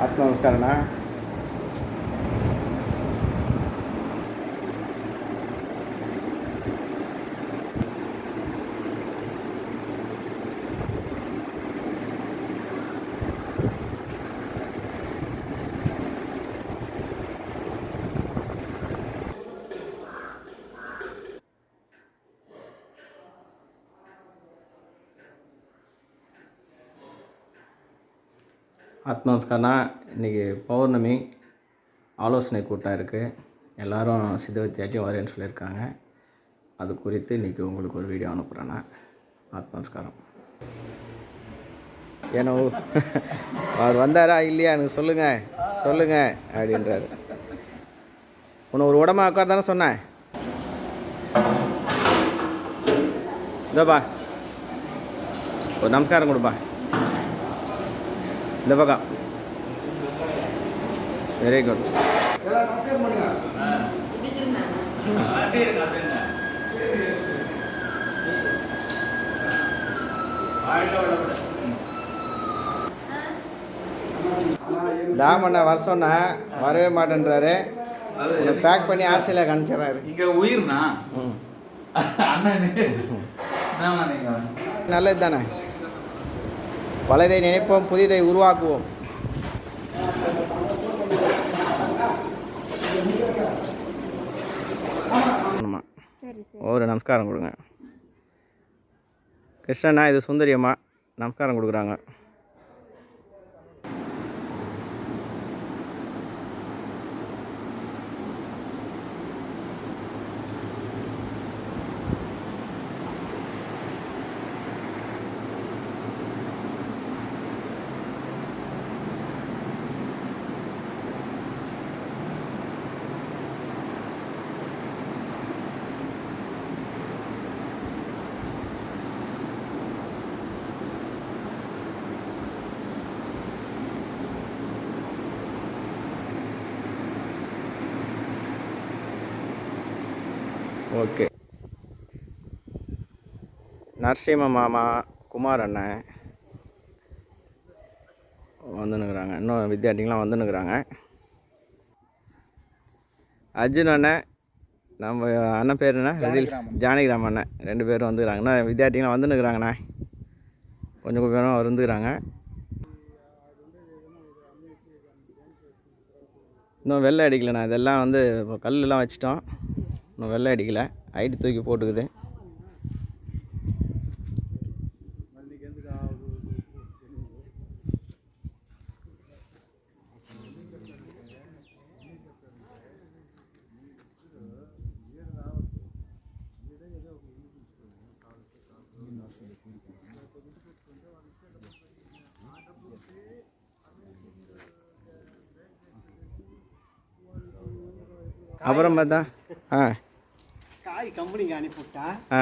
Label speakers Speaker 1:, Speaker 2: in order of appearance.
Speaker 1: ಆತ್ಮಾನಮಸ್ಕಾರಣ ஆத்ம இன்றைக்கி பௌர்ணமி ஆலோசனை கூட்டம் இருக்குது எல்லோரும் சித்தவத்தியாட்டியும் வரேன்னு சொல்லியிருக்காங்க. அது குறித்து இன்றைக்கி உங்களுக்கு ஒரு வீடியோ அனுப்புகிறேண்ணா ஆத்ம நமஸ்காரம் ஏன்னா அவர் வந்தாரா இல்லையா? எனக்கு சொல்லுங்கள் சொல்லுங்கள் அப்படின்றாரு. உன்னை ஒரு உடம்பா உட்கார் தானே சொன்னேன். இதோப்பா ஒரு நமஸ்காரம் கொடுப்பா. இந்த பக்கம் வெரி குட் டாமண்ணா வர சொன்னேன் வரவே மாட்டேன்றாரு. பேக் பண்ணி ஆஸ்திரேலியா காமிச்சிடறாரு
Speaker 2: இங்க உயிர்னா?
Speaker 1: நல்லது தானே பலதை நினைப்போம் புதிதை உருவாக்குவோம். ஆமாம்
Speaker 3: சரி சரி.
Speaker 1: ஒரு நமஸ்காரம் கொடுங்க. கிருஷ்ணண்ணா இது சுந்தரி அம்மா நமஸ்காரம் கொடுக்குறாங்க. ஓகே. நரசிம்ம மாமா குமார் அண்ணன் வந்துன்னுக்குறாங்க. இன்னும் வித்தியார்த்திங்களாம் வந்துன்னுக்குறாங்க. அர்ஜுன் அண்ணன் நம்ம அண்ணன் பேர் என்ன? ரெடில் ஜானகிராம் அண்ணன். ரெண்டு பேரும் வந்துக்கிறாங்க. இன்னும் வித்தியார்த்திங்களாம் வந்துன்னுக்குறாங்கண்ணா. கொஞ்சம் கொஞ்சம் பேரும் வந்துக்கிறாங்க இன்னும் வெள்ளை அடிக்கலைண்ணா. இதெல்லாம் வந்து இப்போ கல்லெலாம் வச்சிட்டோம். இன்னும் வெள்ளை அடிக்கலை. ஐடி தூக்கி போட்டுக்குது. அப்புறம் பார்த்தா ஆ.
Speaker 4: கம்பெனிக்கு அனுப்பிவிட்டா?